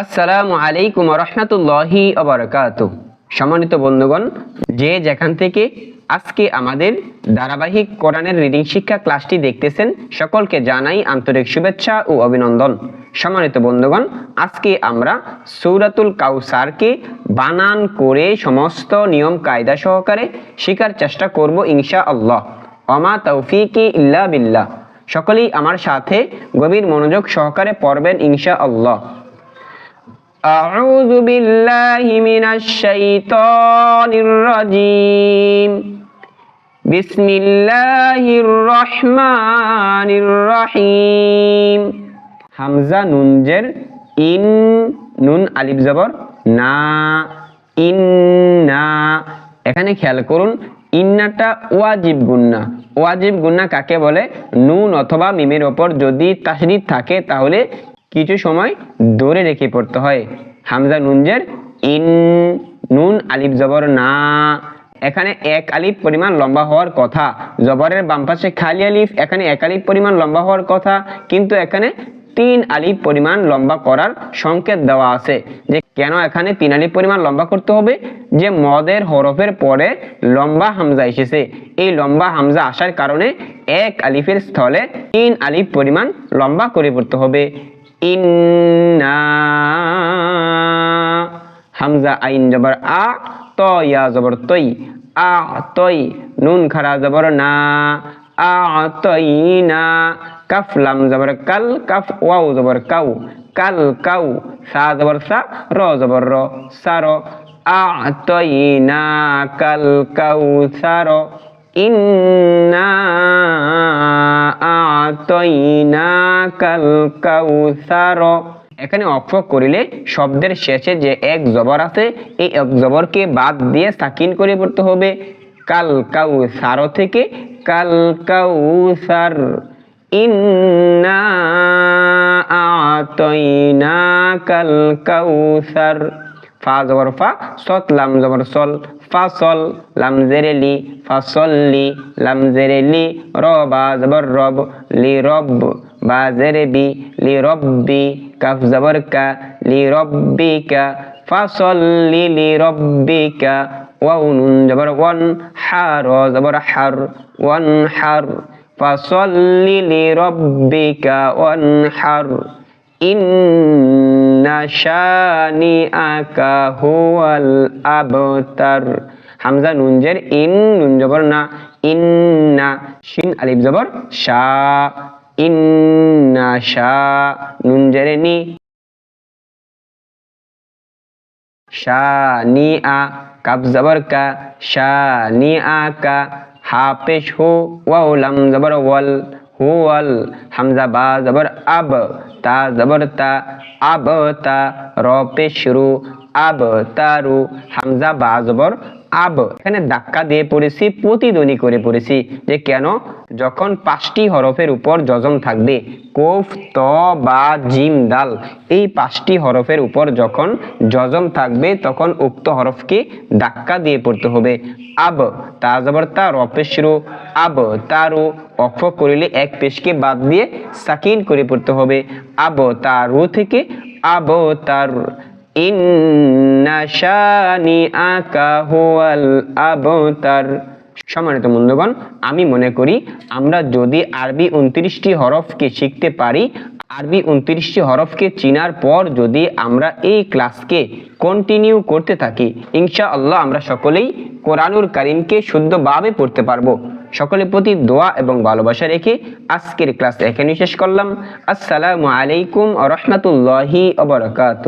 আসসালামু আলাইকুম রহমতুল্লাহি অবরকাত সম্মানিত বন্ধুগণ, যে যেখান থেকে আজকে আমাদের ধারাবাহিক কোরআনের রিডিং শিক্ষা ক্লাসটি দেখতেছেন, সকলকে জানাই আন্তরিক শুভেচ্ছা ও অভিনন্দন। সম্মানিত বন্ধুগণ, আজকে আমরা সৌরাতুল কাউসারকে বানান করে সমস্ত নিয়ম কায়দা সহকারে শেখার চেষ্টা করব ইনশা আল্লাহ অমা তৌফিকি ইল্লা বিল্লাহ। সকলেই আমার সাথে গভীর মনোযোগ সহকারে পড়বেন ইনশা আল্লাহ أعوذ بالله من الشيطان الرجيم بسم الله الرحمن الرحيم হামজা নুনজের ইন নুন আলিফ জবর না ইন না এখানে খেয়াল করুন ইন্নাটা ওয়াজিব গুন্না ওয়াজিব গুন্না কাকে বলে নুন অথবা মিমের ওপর যদি তাসরিদ থাকে তাহলে কিছু সময় ধরে রেখে পড়তে হয়। হামজা নুনজের ইন, নুন আলিফ জবর না। এখানে এক আলিফ পরিমাণ লম্বা হওয়ার কথা। জবরের বাম পাশে খালি আলিফ, এখানে এক আলিফ পরিমাণ লম্বা হওয়ার কথা। কিন্তু এখানে তিন আলিফ পরিমাণ লম্বা করার সংকেত দেওয়া আছে যে কেন এখানে তিন আলিফ পরিমাণ লম্বা করতে হবে? যে মদের হরফের পরে লম্বা হামজা এসেছে। এই লম্বা হামজা আসার কারণে এক আলিফের স্থলে তিন আলিফ পরিমাণ লম্বা করে পড়তে হবে। ইন্না। হামজা আইন জবর আ, ত, ইয়া জবর তৈ, আ, তৈ, নুন খারা জবর না, আ, তৈ না। কাফ, লাম জবর কাল, কাফ, ওয়াও জবর কাউ, কাল, কাউ, সা জবর সা, র জবর র সার আ, তৈ না, কাল, কাউ সার এখানে অক্ষ করিলে শব্দের শেষে যে এক জবর আছে, এই এক জবরকে বাদ দিয়ে সাকিন করে পড়তে হবে। কাল কাউসার থেকে কাল কাউসার। ইন্না আতইনা কাল কাউসার। ফা জবর ফা সত লাম জবর সল ফাসল লাম জেরে লি ফাসল্লি লাম জেরে লি, র বা জবর রব, লি রব বা জেরে বি, লি রব্বি কাফ জবর কা, লি রব্বিকা ফাসল্লি লি রব্বিকা ওয়াও নুন জবর ওয়ান, হা র জবর হার, ওয়ান হার ফাসল্লি লি রব্বিকা ওয়ান হার ইন্না শানিআকা হুয়াল আবতার। হামজা নুনজের ইন, নুন জবর না, ইন্না, শিন আলিফ জবর শা, ইন্না শা, নুনজের নি শা নি আ কাব জবর কা শা নি আ কা হা পেশ হু, ওয়াও লাম জবর ওয়াল। হুয়াল হামজা বা জবর আব তা জবর তা আব তা র পেশ রু আব তারু হামজা বা জবর আব। এখানে ধাক্কা দিয়ে পড়েছি, প্রতিধ্বনি করে পড়েছি যে কেন? যখন পাঁচটি হরফের উপর যজম থাকবে, কোফ, ত, বা, জিম, দাল, এই পাঁচটি হরফের উপর যখন যজম থাকবে, তখন উক্ত হরফকে ধাক্কা দিয়ে পড়তে হবে। আব, তা জবর তা রপেশরু আব তারু অক্ষ করিলে এক পেশকে বাদ দিয়ে সাকিন করে পড়তে হবে। আব তারু থেকে আব তার সম্মানিত বন্ধুগণ, আমি মনে করি আমরা যদি আরবি উনত্রিশটি হরফকে শিখতে পারি, আরবি উনত্রিশটি হরফকে চিনার পর যদি আমরা এই ক্লাসকে কন্টিনিউ করতে থাকি ইনশা আল্লাহ আমরা সকলেই কোরআনুল কারিমকে শুদ্ধভাবে পড়তে পারব। সকলের প্রতি দোয়া এবং ভালোবাসা রেখে আজকের ক্লাস এখানেই শেষ করলাম। আসসালামু আলাইকুম রহমতুল্লাহি আবরকাত